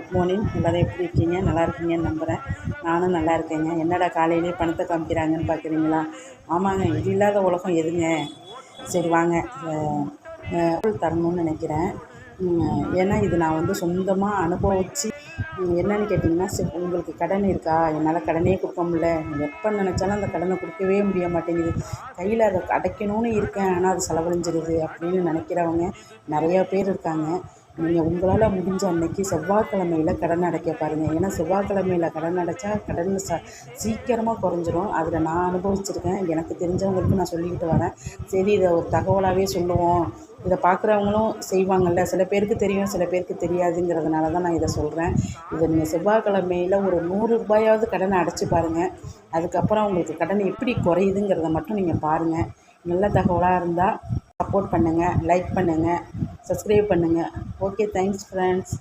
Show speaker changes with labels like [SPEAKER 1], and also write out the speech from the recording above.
[SPEAKER 1] Good morning எல்லோரும் எப்படி இருக்கீங்க? நல்லா இருக்கீங்கன்னு நம்புகிறேன் நானும் நல்லா இருக்கேங்க. என்னடா காலையிலேயே பணத்தை காமிக்கிறாங்கன்னு பார்க்குறீங்களா ஆமாங்க. இது இல்லாத உலகம் எதுங்க? சரி வாங்க. பொருள் தரணும்னு நினைக்கிறேன். ஏன்னா இது நான் வந்து சொந்தமாக அனுபவித்து என்னன்னு கேட்டிங்கன்னா சரி உங்களுக்கு கடன் இருக்கா? என்னால் கடனே கொடுக்க முடியல. எப்போ நினச்சாலும் அந்த கடனை கொடுக்கவே முடிய மாட்டேங்குது. கையில் அதை அடைக்கணும்னு இருக்கேன். ஆனால் அது செலவழிஞ்சிருது அப்படின்னு நினைக்கிறவங்க நிறையா பேர் இருக்காங்க. நீங்கள் உங்களால் முடிஞ்ச அன்னைக்கு செவ்வாய்க்கிழமையில் கடன் அடைக்க பாருங்கள் ஏன்னா செவ்வாய்க்கிழமையில் கடன் அடைச்சா கடன் ச சீக்கிரமாக குறைஞ்சிரும். அதில் நான் அனுபவிச்சிருக்கேன். எனக்கு தெரிஞ்சவங்களுக்கு நான் சொல்லிக்கிட்டு வரேன். சரி இதை ஒரு தகவலாகவே சொல்லுவோம். இதை பார்க்குறவங்களும் செய்வாங்கள்ல சில பேருக்கு தெரியும் சில பேருக்கு தெரியாதுங்கிறதுனால தான் நான் இதை சொல்கிறேன் இதை நீங்கள் செவ்வாய்க்கிழமையில் ஒரு நூறு ரூபாயாவது கடனை அடைச்சி பாருங்கள் அதுக்கப்புறம் உங்களுக்கு கடன் எப்படி குறையுதுங்கிறத மட்டும் நீங்கள் பாருங்கள் நல்ல தகவலாக இருந்தால் சப்போர்ட் பண்ணுங்கள் லைக் பண்ணுங்கள் சப்ஸ்கிரைப் பண்ணுங்கள் ஓகே தேங்க்ஸ் ஃப்ரெண்ட்ஸ்